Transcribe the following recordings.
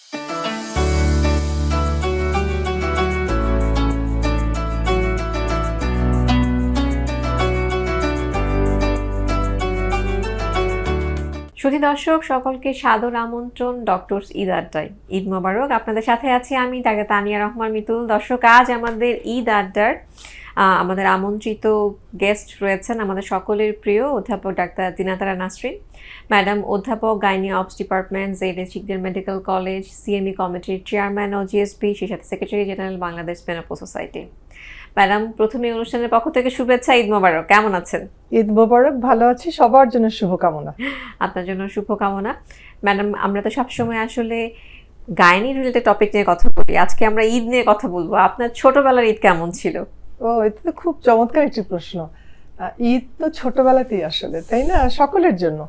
Thank you. সুধী দর্শক, সকলকে সাদর আমন্ত্রণ ডক্টরস ঈদ আড্ডায়। ঈদ মোবারক। আপনাদের সাথে আছি আমি তাকে তানিয়া রহমান মিতুল। দর্শক, আজ আমাদের ঈদ আড্ডার আমাদের আমন্ত্রিত গেস্ট রয়েছেন আমাদের সকলের প্রিয় অধ্যাপক ডাক্তার দিনাতারা নাসরিন, ম্যাডাম অধ্যাপক গাইনি অপস ডিপার্টমেন্ট, জেডে শিকদের মেডিকেল কলেজ সিএমই কমিটির চেয়ারম্যান ও জিএসপি সেই সাথে সেক্রেটারি জেনারেল, বাংলাদেশ পেনাপো সোসাইটি। ম্যাডাম প্রথমে অনুষ্ঠানের পক্ষ থেকে শুভেচ্ছা ঈদ মোবারক। কেমন আছেন? ঈদ মোবারক ভালো আছি। সবার জন্য শুভকামনা। আপনার জন্য শুভকামনা। ম্যাডাম আমরা তো সবসময় আসলে গায়নি রিলেটেড টপিক নিয়ে কথা বলি। আজকে আমরা ঈদ নিয়ে কথা বলব। আপনার ছোটবেলার ঈদ কেমন ছিল? ও এটা তো খুব চমৎকার একটি প্রশ্ন। ঈদ তো ছোটবেলাতেই আসলে তাই না? সকলের জন্য।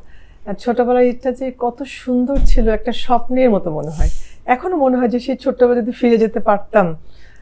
ছোটবেলার ঈদটা যে কত সুন্দর ছিল একটা স্বপ্নের মতো মনে হয়। এখনও মনে হয় যে সেই ছোট্টবেলা যদি ফিরে যেতে পারতাম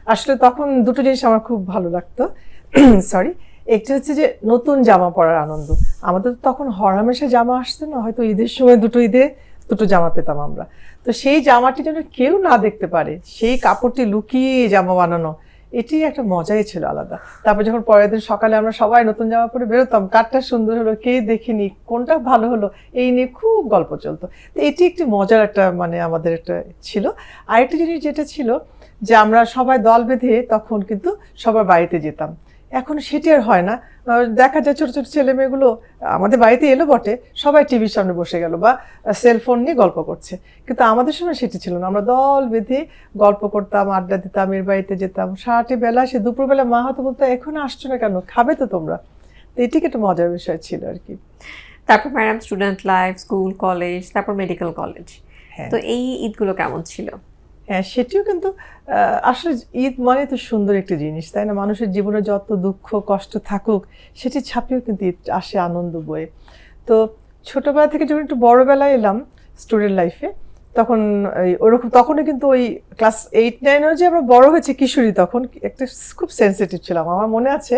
আসলে তখন দুটো জিনিস আমার খুব ভালো লাগতো। সরি একটি হচ্ছে যে নতুন জামা পরার আনন্দ। আমাদের তো তখন হরহামেশা জামা আসতো না, হয়তো ঈদের সময় দুটো ঈদে দুটো জামা পেতাম আমরা। তো সেই জামাটি যেন কেউ না দেখতে পারে, সেই কাপড়টি লুকিয়ে জামা বানানো, এটি একটা মজাই ছিল আলাদা। তারপর যখন পরের দিন সকালে আমরা সবাই নতুন জামা পরে বেরোতাম, কারটা সুন্দর হলো, কে দেখিনি কোনটা ভালো হলো, এই নিয়ে খুব গল্প চলতো। তো এটি একটি মজার একটা মানে আমাদের একটা ছিল। আরেকটা জিনিস যেটা ছিল যে আমরা সবাই দল বেঁধে তখন কিন্তু সবার বাড়িতে যেতাম। এখন সেটি আর হয় না। দেখা যায় ছোট ছোট ছেলে মেয়েগুলো আমাদের বাড়িতে এলো বটে সবাই টিভির সামনে বসে গেল বা সেলফোন নিয়ে গল্প করছে। কিন্তু আমাদের সময় সেটি ছিল না। আমরা দল বেঁধে গল্প করতাম আড্ডা দিতাম এর বাড়িতে যেতাম। সারাটি বেলা সে দুপুরবেলা মা হয়তো বলতো এখন আসছো না কেন? খাবে তো তোমরা? তো এটি একটা মজার বিষয় ছিল আর কি। তারপর madam student life school college তারপর মেডিকেল কলেজ হ্যাঁ। তো এই ঈদগুলো কেমন ছিল? হ্যাঁ সেটিও কিন্তু আসলে ঈদ মানে তো সুন্দর একটি জিনিস, তাই না? মানুষের জীবনে যত দুঃখ, কষ্ট থাকুক, সেটি ছাপিয়েও কিন্তু ঈদ আসে আনন্দ বয়ে। তো ছোটবেলা থেকে যখন একটু বড়বেলায় এলাম স্টুডেন্ট লাইফে, তখন ওরকম, তখনও কিন্তু ওই ক্লাস এইট নাইনেও যে আমরা বড় হয়েছে কিশোরী তখন, একটা খুব সেন্সিটিভ ছিলাম। আমার মনে আছে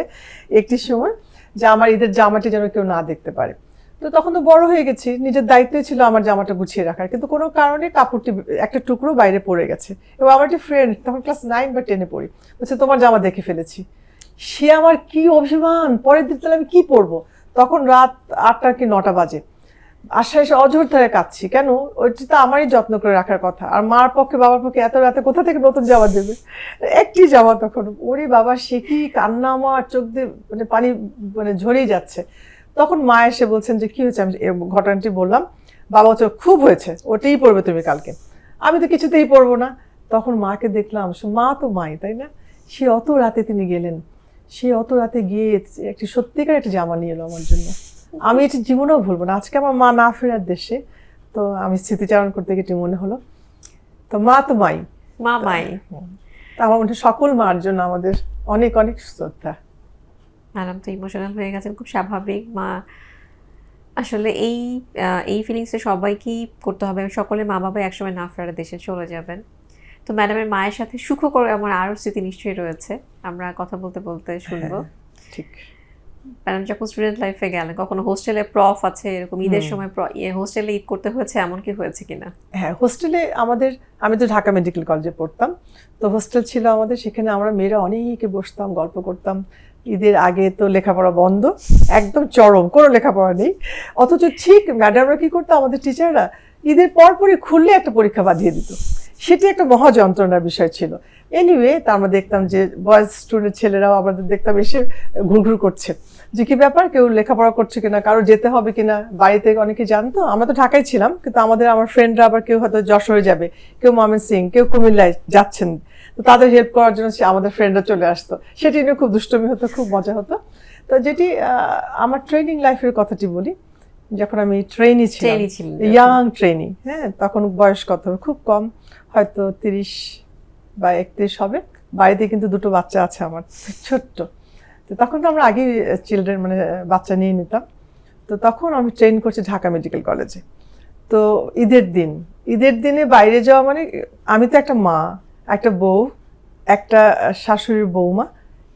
একটি সময় যে আমার ঈদের জামাটি যেন কেউ না দেখতে পারে। তো তখন তো বড় হয়ে গেছি। নিজের দায়িত্বই ছিল আমার জামাটা গুছিয়ে রাখার। কিন্তু কোনো কারণে কাপড়টি একটা টুকরো বাইরে পড়ে গেছে। এবং আমার একটি ফ্রেন্ড তখন ক্লাস নাইন বা টেনে পড়ি, বলছে, তোমার জামা দেখে ফেলেছি। সে আমার কি অভিমান? পরের দিন তাহলে আমি কি পরবো? তখন রাত আটটা কি নটা বাজে। আশা এসে অজর ধারে কাঁদছি। কেন? ওইটি তো আমারই যত্ন করে রাখার কথা। আর মার পক্ষে, বাবার পক্ষে এত রাতে কোথা থেকে নতুন জামা দেবে? একটি জামা তখন। ওরে বাবা, সে কি কান্না আমার চোখ দিয়ে মানে পানি মানে ঝরেই যাচ্ছে। তখন মা এসে বলছেন যে কি হয়েছে আমি ঘটনাটি বললাম বাবা হচ্ছে খুব হয়েছে ওটাই পড়বে তুমি কালকে আমি তো কিছুতেই পড়ব না তখন মাকে দেখলাম মা তো মাই তাই না সে অত রাতে তিনি গেলেন সে অত রাতে গিয়ে একটি সত্যিকার একটা জামা নিয়ে এলো আমার জন্য আমি এটি জীবনেও ভুলবো না আজকে আমার মা না ফেরার দেশে তো আমি স্মৃতিচারণ করতে গিয়ে এটি মনে হলো তো মা তো মাই মামাই তা আমার মনে সকল মার জন্য আমাদের অনেক অনেক শ্রদ্ধা ম্যাডাম তো ইমোশনাল হয়ে গেছেন খুব স্বাভাবিক মা। আসলে এই এই ফিলিংসে সবাইকেই করতে হবে। সকলে মা বাবা একসময় না ফেরার দেশে চলে যাবেন। তো ম্যাডামের মায়ের সাথে সুখ করে আমার আরও স্মৃতি নিশ্চয়ই রয়েছে। আমরা কথা বলতে বলতে শুনব। ঠিক। ম্যাডাম যখন স্টুডেন্ট লাইফে গেলেন কখনো হোস্টেলে প্রফ আছে এরকম ঈদের। সময় হোস্টেলে ঈদ করতে হয়েছে এমন কি হয়েছে কিনা? হ্যাঁ হোস্টেলে আমাদের আমি তো ঢাকা মেডিকেল কলেজে পড়তাম। তো হোস্টেল ছিল আমাদের সেখানে আমরা মেয়েরা অনেকে বসতাম গল্প করতাম। ঈদের আগে তো লেখাপড়া বন্ধ, একদম চরম, কোনো লেখাপড়া নেই। অথচ ঠিক ম্যাডামরা কি করতো, আমাদের টিচাররা ঈদের পরপরই খুললে একটা পরীক্ষা বাঁধিয়ে দিত। সেটি একটা মহা যন্ত্রণার বিষয় ছিল। এনিওয়ে তা আমরা দেখতাম যে বয়েজ স্টুডেন্ট ছেলেরাও আমাদের দেখতাম এসে ঘুরঘুর করছে। যে কি ব্যাপার, কেউ লেখাপড়া করছে কিনা, কারও যেতে হবে কিনা, বাড়িতে অনেকে জানতো। আমরা তো ঢাকায় ছিলাম, কিন্তু আমাদের, আমার ফ্রেন্ডরা আবার কেউ হয়তো যশোরে যাবে, কেউ ময়মন সিং কেউ কুমিল্লায় যাচ্ছেন। তো তাদের হেল্প করার জন্য সে আমাদের ফ্রেন্ডরা চলে আসতো। সেটি নিয়ে খুব দুষ্টমি হতো খুব মজা হতো। তো যেটি আমার ট্রেনিং লাইফের কথাটি বলি। যখন আমি ট্রেনি ছিলাম ইয়াং ট্রেনি হ্যাঁ তখন বয়স কত হবে? খুব কম হয়তো তিরিশ বা একত্রিশ হবে। বাড়িতে কিন্তু দুটো বাচ্চা আছে আমার ছোট্ট। তো তখন তো আমরা আগে চিলড্রেন মানে বাচ্চা নিয়ে নিতাম। তো তখন আমি ট্রেন করছি ঢাকা মেডিকেল কলেজে তো ঈদের দিন ঈদের দিনে বাইরে যাওয়া মানে আমি তো একটা মা একটা বউ, একটা শাশুড়ির বৌমা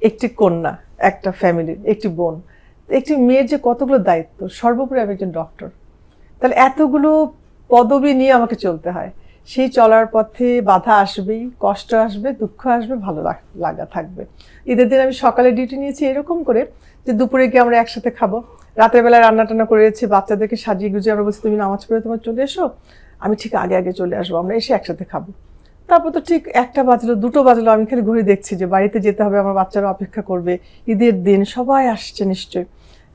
একটি কন্যা, একটা ফ্যামিলির একটি বোন। একটি মেয়ের যে কতগুলো দায়িত্ব, সর্বোপরি আমি একজন ডক্টর তাহলে এতগুলো পদবি নিয়ে আমাকে চলতে হয়। সেই চলার পথে বাধা আসবেই, কষ্ট আসবে, দুঃখ আসবে, ভালো লাগ- থাকবে। ঈদের দিন আমি সকালে ডিউটি নিয়েছি এরকম করে যে দুপুরে গিয়ে আমরা একসাথে খাব। রাতের বেলায় রান্না টান্না করেছি বাচ্চাদেরকে সাজিয়ে গুজিয়ে আমরা বলছি, তুমি নামাজ পড়ে তোমার চলে এসো। আমি ঠিক আগে আগে চলে আসব, আমরা এসে একসাথে খাব। তারপর তো ঠিক একটা বাজলো, দুটো বাজলো, আমি খালি ঘুরে দেখছি যে বাড়িতে যেতে হবে, আমার বাচ্চারা অপেক্ষা করবে। ঈদের দিন সবাই আসছে নিশ্চয়ই।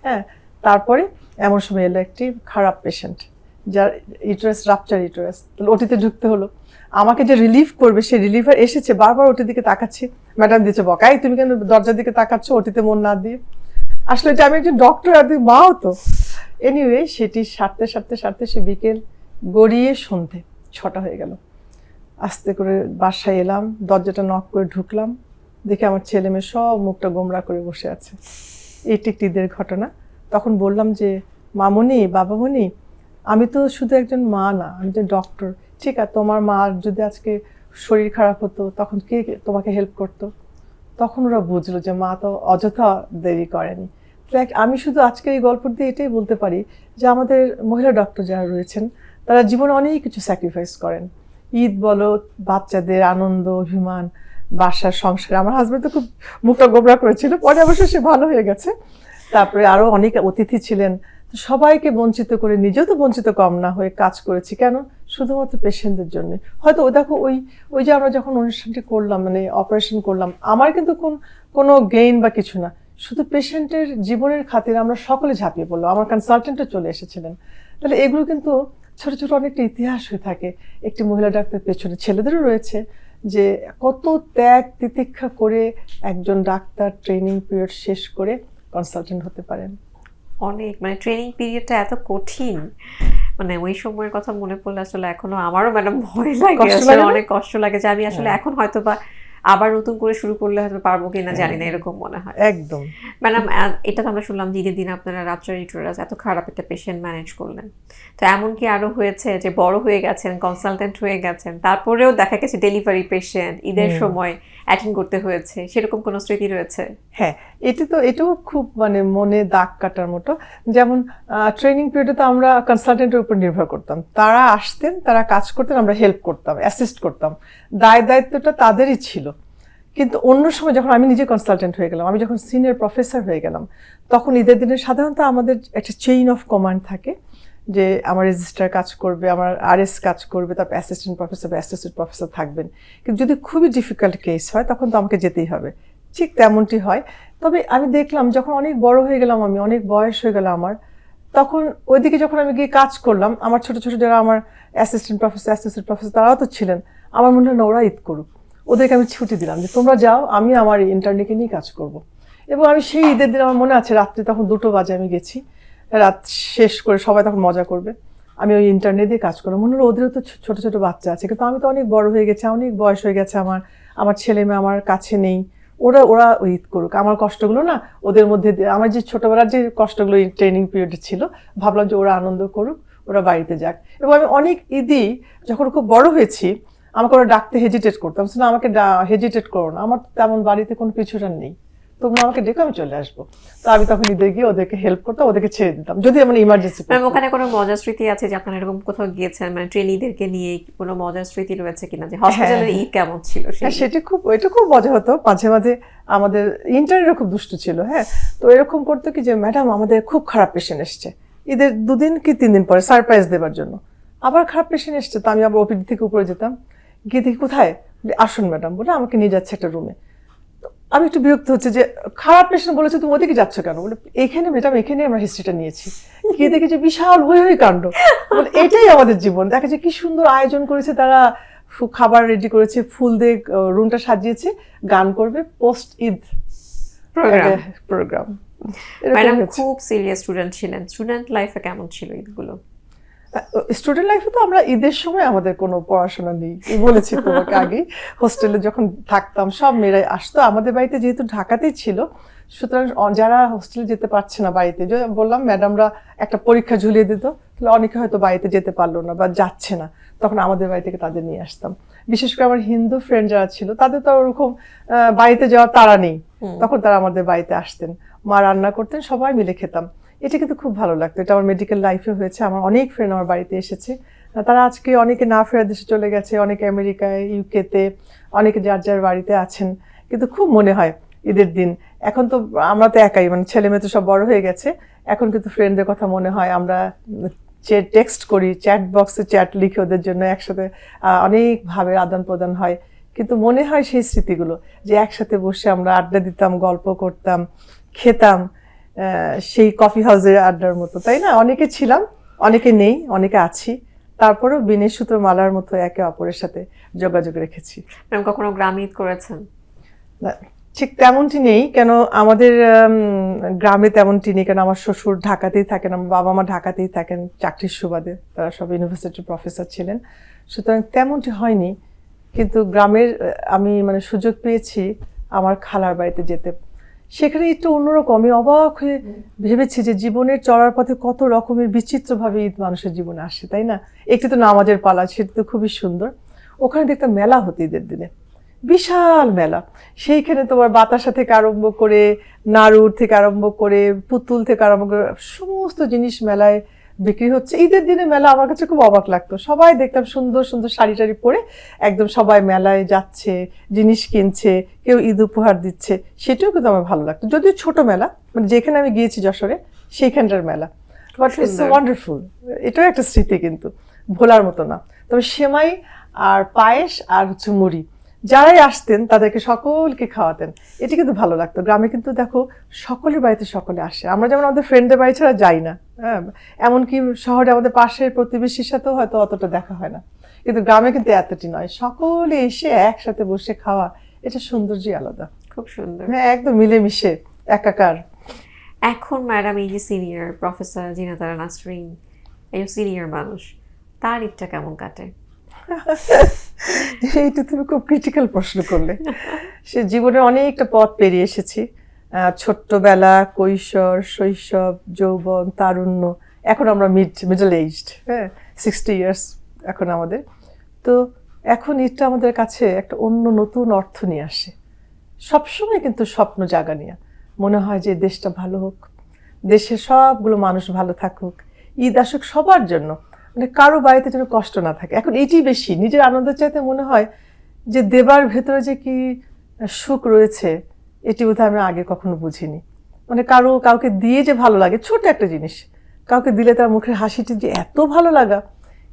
হ্যাঁ তারপরে এমন সময় এলো একটি খারাপ পেশেন্ট যার ইউটারাস রাপচার ইউটারাস ওটিতে ঢুকতে হলো। আমাকে যে রিলিফ করবে, সে রিলিফার এসেছে, বারবার ওটির দিকে তাকাচ্ছি। ম্যাডাম দিয়েছে, বকাই, তুমি কেন দরজার দিকে তাকাচ্ছ, ওটিতে মন না দিয়ে? আসলে এটা আমি একজন ডক্টর আর মাও তো। এনিওয়ে সেটি সারতে সারতে সারতে সে বিকেল গড়িয়ে সন্ধে, ছটা হয়ে গেল। আস্তে করে বাসায় এলাম, দরজাটা নক করে ঢুকলাম। দেখে আমার ছেলে মেয়ে সব মুখটা গোমরা করে বসে আছে। এইটি একটি ঈদের ঘটনা। তখন বললাম যে, মামনি বাবামণি আমি তো শুধু একজন মা না, আমি যে ডক্টর ঠিক আছে, তোমার মার যদি আজকে শরীর খারাপ হতো, তখন কে তোমাকে হেল্প করতো? তখন ওরা বুঝলো যে, মা তো অযথা দেরি করেনি। আমি শুধু আজকে এই গল্প দিয়ে এটাই বলতে পারি যে, আমাদের মহিলা ডক্টর যারা রয়েছেন, তারা জীবনে অনেক কিছু স্যাক্রিফাইস করেন। ঈদ বলো, বাচ্চাদের আনন্দ, অভিমান, বাসার সংসার। আমার হাজব্যান্ড তো খুব মুখটা গোবরা করেছিল, পরে অবশ্য সে ভালো হয়ে গেছে। তারপরে আরও অনেক অতিথি ছিলেন। তো সবাইকে বঞ্চিত করে নিজেও তো বঞ্চিত কম না হয়ে কাজ করেছি। কেন? শুধুমাত্র পেশেন্টদের জন্য হয়তো ও দেখো, ওই ওই যে আমরা যখন অনুষ্ঠানটি করলাম মানে অপারেশন করলাম, আমার কিন্তু কোন, কোনো গেইন বা কিছু না। শুধু পেশেন্টের জীবনের খাতিরে আমরা সকলে ঝাঁপিয়ে পড়ল আমার কনসালটেন্টও চলে এসেছিলেন। তাহলে এগুলো কিন্তু ছোট ছোট অনেকটা ইতিহাস হয়ে থাকে। একটি মহিলা ডাক্তার পেছনে ছেলেদেরও রয়েছে যে কত ত্যাগ তিতিক্ষা করে একজন ডাক্তার ট্রেনিং পিরিয়ড শেষ করে কনসালটেন্ট হতে পারেন। অনেক মানে ট্রেনিং পিরিয়ডটা এত কঠিন। মানে ওই সময়ের কথা মনে পড়লে আসলে এখনও আমারও ম্যাডাম ভয় লাগে অনেক কষ্ট লাগে যে আমি আসলে হ্যাঁ। এখন হয়তো বা আবার নতুন করে শুরু করলে হয়তো পারব কিনা জানি না এরকম মনে হয়। একদম। ম্যাডাম এটা তো আমরা শুনলাম যে ঈদের দিন আপনারা রাত্রের ইউটোরাস এত খারাপ একটা পেশেন্ট ম্যানেজ করলেন। তো এমন কি আরও হয়েছে যে বড় হয়ে গেছেন কনসালটেন্ট হয়ে গেছেন তারপরেও দেখা গেছে ডেলিভারি পেশেন্ট ঈদের সময় অ্যাটেন্ড করতে হয়েছে সেরকম কোনো স্মৃতি রয়েছে? হ্যাঁ এটা তো এটাও খুব মানে মনে দাগ কাটার মতো। যেমন ট্রেনিং পিরিয়ডে তো আমরা কনসালটেন্টের উপর নির্ভর করতাম। তারা আসতেন তারা কাজ করতেন আমরা হেল্প করতাম অ্যাসিস্ট করতাম। দায় দায়িত্বটা তাদেরই ছিল। কিন্তু অন্য সময় যখন আমি নিজে কনসালটেন্ট হয়ে গেলাম, আমি যখন সিনিয়র প্রফেসর হয়ে গেলাম, তখন ঈদের দিনে সাধারণত আমাদের একটা চেইন অফ কমান্ড থাকে যে আমার রেজিস্ট্রার কাজ করবে, আমার আরএস কাজ করবে, তারপর অ্যাসিস্ট্যান্ট প্রফেসর বা অ্যাসোসিয়েট প্রফেসর থাকবেন। কিন্তু যদি খুবই ডিফিকাল্ট কেস হয়, তখন তো আমাকে যেতেই হবে। ঠিক তেমনটি হয়। তবে আমি দেখলাম, যখন অনেক বড় হয়ে গেলাম আমি, অনেক বয়স হয়ে গেল আমার, তখন ওইদিকে যখন আমি গিয়ে কাজ করলাম, আমার ছোট ছোট যারা আমার অ্যাসিস্ট্যান্ট প্রফেসর অ্যাসোসিয়েট প্রফেসর তারাও তো ছিলেন। আমার মনে হয় না ওরা ঈদ করুক। ওদেরকে আমি ছুটি দিলাম যে তোমরা যাও, আমি আমার ইন্টারনেটকে নিয়ে কাজ করব। এবং আমি সেই ঈদের দিন আমার মনে আছে, রাত্রে তখন দুটো বাজে আমি গেছি। রাত শেষ করে সবাই তখন মজা করবে। আমি ওই ইন্টারনেট দিয়ে কাজ করব। মনে হলো ওদেরও তো ছোটো ছোট বাচ্চা আছে, কিন্তু আমি তো অনেক বড় হয়ে গেছি, অনেক বয়স হয়ে গেছে আমার। আমার ছেলে মেয়ে আমার কাছে নেই। ওরা ওরা ঈদ করুক। আমার কষ্টগুলো না ওদের মধ্যে আমার যে ছোটোবেলার যে কষ্টগুলো ট্রেনিং পিরিয়ডে ছিল, ভাবলাম যে ওরা আনন্দ করুক, ওরা বাড়িতে যাক। এবং আমি অনেক ঈদই যখন খুব বড় হয়েছি আমাকে ওরা ডাকতে হেজিটেট করতাম না আমাকে হেজিটেট করো না। আমার তেমন বাড়িতে কোনো পিছুটান নেই। তোমরা আমাকে ডেকে আমি চলে আসব। তো আমি তখন ঈদে গিয়ে ওদেরকে হেল্প করতাম ওদেরকে ছেড়ে দিতাম। যদি আমার ইমার্জেন্সি ম্যাম ওখানে কোনো মজার স্মৃতি আছে যে আপনারা এরকম কোথাও গিয়েছেন? মানে ট্রেনিদেরকে নিয়ে কোনো মজার স্মৃতি রয়েছে কিনা? যে হসপিটালের ঈদ কেমন ছিল হ্যাঁ সেটা খুব এটা খুব মজা হতো। মাঝে মাঝে আমাদের ইন্টারনেটও খুব দুষ্টু ছিল হ্যাঁ। তো এরকম করতো কি যে ম্যাডাম আমাদের খুব খারাপ পেশেন্ট এসছে। ঈদের দুদিন কি তিন দিন পরে সারপ্রাইজ দেওয়ার জন্য? আবার খারাপ পেশেন্ট এসছে। তো আমি আবার ওপিডি থেকে উপরে যেতাম। গিয়ে দেখি কোথায়? আসুন ম্যাডাম বলে আমাকে নিয়ে যাচ্ছে একটা রুমে আমি একটু বিরক্ত হচ্ছে যে খারাপ পেশেন্ট বলেছে তুমি ওদিকে যাচ্ছ কেন? বলে এখানে ম্যাডাম এখানে আমরা হিস্ট্রিটা নিয়েছি। গিয়ে দেখি যে বিশাল হয়ে হয়ে কাণ্ড। বলে এটাই আমাদের জীবন। দেখা যায় কি সুন্দর আয়োজন করেছে তারা। খাবার রেডি করেছে ফুল দিয়ে রুমটা সাজিয়েছে গান করবে post Eid programme programme madam খুব সিরিয়াস স্টুডেন্ট ছিলেন। স্টুডেন্ট লাইফে কেমন ছিল ঈদগুলো? স্টুডেন্ট লাইফে তো আমরা ঈদের সময় আমাদের কোনো পড়াশোনা নেই। বলেছি তোমাকে আগে হোস্টেলে যখন থাকতাম সব মেয়েরাই আসতো। আমাদের বাড়িতে যেহেতু ঢাকাতেই ছিল সুতরাং যারা হোস্টেলে যেতে পারছে না বাড়িতে বললাম ম্যাডামরা একটা পরীক্ষা ঝুলিয়ে দিত তাহলে অনেকে হয়তো বাড়িতে যেতে পারল না বা যাচ্ছে না। তখন আমাদের বাড়ি থেকে তাদের নিয়ে আসতাম। বিশেষ করে আমার হিন্দু ফ্রেন্ড যারা ছিল তাদের তো ওরকম আহ, বাড়িতে যাওয়ার তারা নেই। তখন তারা আমাদের বাড়িতে আসতেন। মা রান্না করতেন সবাই মিলে খেতাম। এটা কিন্তু খুব ভালো লাগতো। এটা আমার মেডিকেল লাইফে হয়েছে। আমার অনেক ফ্রেন্ড আমার বাড়িতে এসেছে। তারা আজকে অনেকে না ফেরার দেশে চলে গেছে, অনেকে আমেরিকায় ইউকেতে অনেকে যার যার বাড়িতে আছেন। কিন্তু খুব মনে হয় ঈদের দিন। এখন তো আমরা তো একাই মানে ছেলে মেয়ে তো সব বড় হয়ে গেছে। এখন কিন্তু ফ্রেন্ডদের কথা মনে হয়। আমরা টেক্সট করি চ্যাট বক্সে চ্যাট লিখে ওদের জন্য, একসাথে অনেকভাবে আদান প্রদান হয়। কিন্তু মনে হয় সেই স্মৃতিগুলো, যে একসাথে বসে আমরা আড্ডা দিতাম, গল্প করতাম, খেতাম। সেই কফি হাউসের আড্ডার মতো তাই না? অনেকে ছিলাম অনেকে নেই অনেকে আছি। তারপরেও বিনের সূত্র মালার মতো একে অপরের সাথে যোগাযোগ রেখেছি। কখনো গ্রামে ঈদ করেছেন ঠিক তেমনটি নেই কেন আমাদের গ্রামে তেমনটি নেই কেন আমার শ্বশুর ঢাকাতেই থাকেন আমার বাবা মা ঢাকাতেই থাকেন চাকরির সুবাদে তারা সব ইউনিভার্সিটির প্রফেসর ছিলেন। সুতরাং তেমনটি হয়নি কিন্তু গ্রামের আমি মানে সুযোগ পেয়েছি আমার খালার বাড়িতে যেতে সেখানে একটু অন্যরকম। আমি অবাক হয়ে ভেবেছি যে জীবনের চড়ার পথে কত রকমের বিচিত্রভাবে ঈদ মানুষের জীবনে আসে তাই না? একটি তো নামাজের পালা সেটি তো খুবই সুন্দর। ওখানে দেখতাম মেলা হতো ঈদের দিনে। বিশাল মেলা। সেইখানে তোমার বাতাসা থেকে আরম্ভ করে নাড়ুর থেকে আরম্ভ করে পুতুল থেকে আরম্ভ করে সমস্ত জিনিস মেলায় বিক্রি হচ্ছে। ঈদের দিনে মেলা আমার কাছে খুব অবাক লাগতো। সবাই দেখতাম সুন্দর সুন্দর শাড়ি টাড়ি পরে একদম সবাই মেলায় যাচ্ছে জিনিস কিনছে কেউ ঈদ উপহার দিচ্ছে। সেটাও কিন্তু আমার ভালো লাগতো। যদিও ছোট মেলা মানে যেখানে আমি গিয়েছি যশোরে সেইখানটার মেলা। বাট ইটস ওয়ান্ডারফুল এটাও একটা স্মৃতি কিন্তু ভোলার মতো না। তবে সেমাই আর পায়েস আর হচ্ছে মুড়ি। যারাই আসতেন তাদেরকে সকলকে খাওয়াতেন। এটি কিন্তু ভালো লাগতো। গ্রামে কিন্তু দেখো সকলের বাড়িতে সকলে আসে। আমরা যেমন আমাদের ফ্রেন্ডের বাড়ি ছাড়া যাই না হ্যাঁ? এমনকি শহরে আমাদের পাশের প্রতিবেশীর সাথেও হয়তো অতটা দেখা হয় না। কিন্তু গ্রামে কিন্তু এতটি নয়। সকলে এসে একসাথে বসে খাওয়া এটা সৌন্দর্যই আলাদা। খুব সুন্দর। হ্যাঁ একদম মিলেমিশে একাকার। এখন ম্যাডাম এই যে সিনিয়র প্রফেসর জিনাতারা নাসরিন এই সিনিয়র মানুষ তার ঈদটা কেমন কাটে? এইটা তুমি খুব ক্রিটিক্যাল প্রশ্ন করলে। সে জীবনে অনেকটা পথ পেরিয়ে এসেছি। ছোট্টবেলা, কৈশোর, শৈশব, যৌবন, তারুণ্য, এখন আমরা মিড মিডল এইজড হ্যাঁ সিক্সটি ইয়ার্স এখন আমাদের। তো এখন এটা আমাদের কাছে একটা অন্য নতুন অর্থ নিয়ে আসে। সবসময় কিন্তু স্বপ্ন জাগা নিয়ে। মনে হয় যে দেশটা ভালো হোক, দেশের সবগুলো মানুষ ভালো থাকুক। ঈদ আসুক সবার জন্য। মানে কারও বাড়িতে যেন কষ্ট না থাকে। এখন এটি বেশি, নিজের আনন্দের চাইতে মনে হয় যে দেবার ভেতরে যে কি সুখ রয়েছে, এটি বোধহয় আমি আগে কখনো বুঝিনি। মানে কারও, কাউকে দিয়ে যে ভালো লাগে ছোট একটা জিনিস, কাউকে দিলে তার মুখের হাসিটি যে এত ভালো লাগা,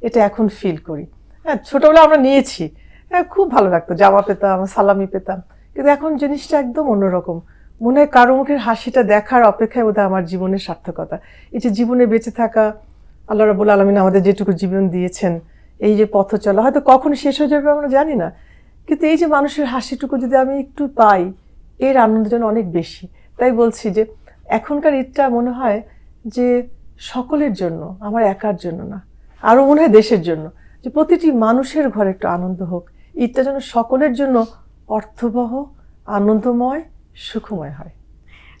এটা এখন ফিল করি। হ্যাঁ ছোটবেলায় আমরা নিয়েছি হ্যাঁ খুব ভালো লাগতো, জামা পেতাম, সালামি পেতাম, কিন্তু এখন জিনিসটা একদম অন্যরকম। মনে হয় কারও মুখের হাসিটা দেখার অপেক্ষায় বোধহয় আমার জীবনের সার্থকতা। এই যে জীবনে বেঁচে থাকা আল্লাহ রাবুল আলমিন আমাদের যেটুকু জীবন দিয়েছেন, এই যে পথ চলা, হয়তো কখন শেষ হয়ে যাবে আমরা জানি না, কিন্তু এই যে মানুষের হাসিটুকু যদি আমি একটু পাই, এর আনন্দ যেন অনেক বেশি। তাই বলছি যে, এখনকার ঈদটা মনে হয় যে সকলের জন্য, আমার একার জন্য না আরও মনে হয় দেশের জন্য, যে প্রতিটি মানুষের ঘরে একটু আনন্দ হোক, ঈদটা যেন সকলের জন্য অর্থবহ, আনন্দময়, সুখময় হয়।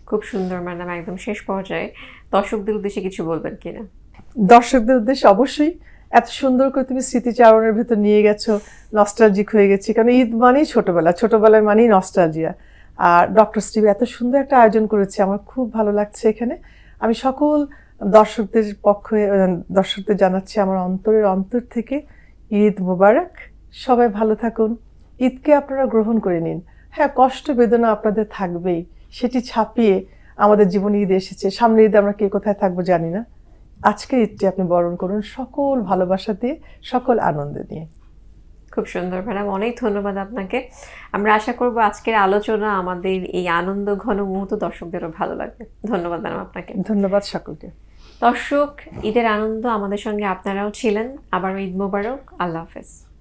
খুব সুন্দর ম্যাডাম, একদম শেষ পর্যায়ে। দর্শকদের উদ্দেশ্যে কিছু বলবেন কিনা? দর্শকদের উদ্দেশ্যে অবশ্যই এত সুন্দর করে তুমি স্মৃতিচারণের ভেতর নিয়ে গেছো নস্টালজিক হয়ে গেছি, কারণ ঈদ মানেই ছোটবেলা, ছোটবেলায় মানেই নস্টালজিয়া আর ডক্টর স্টিভ এত সুন্দর একটা আয়োজন করেছে, আমার খুব ভালো লাগছে এখানে। আমি সকল দর্শকদের পক্ষে দর্শকদের জানাচ্ছি আমার অন্তরের অন্তর থেকে ঈদ মোবারক। সবাই ভালো থাকুন। ঈদকে আপনারা গ্রহণ করে নিন। হ্যাঁ কষ্ট, বেদনা আপনাদের থাকবেই। সেটি ছাপিয়ে আমাদের জীবনে ঈদ এসেছে। সামনে ঈদে আমরা কে কোথায় থাকব জানি না। আজকের ঈদটি আপনি বরণ করুন সকল ভালোবাসা দিয়ে সকল আনন্দ দিয়ে। খুব সুন্দর ম্যাডাম অনেক ধন্যবাদ আপনাকে। আমরা আশা করব আজকের আলোচনা আমাদের এই আনন্দ ঘন মুহূর্ত দর্শকদেরও ভালো লাগবে। ধন্যবাদ ম্যাডাম আপনাকে। ধন্যবাদ সকলকে। দর্শক ঈদের আনন্দ আমাদের সঙ্গে আপনারাও ছিলেন। আবার ঈদ মোবারক। আল্লাহ হাফেজ।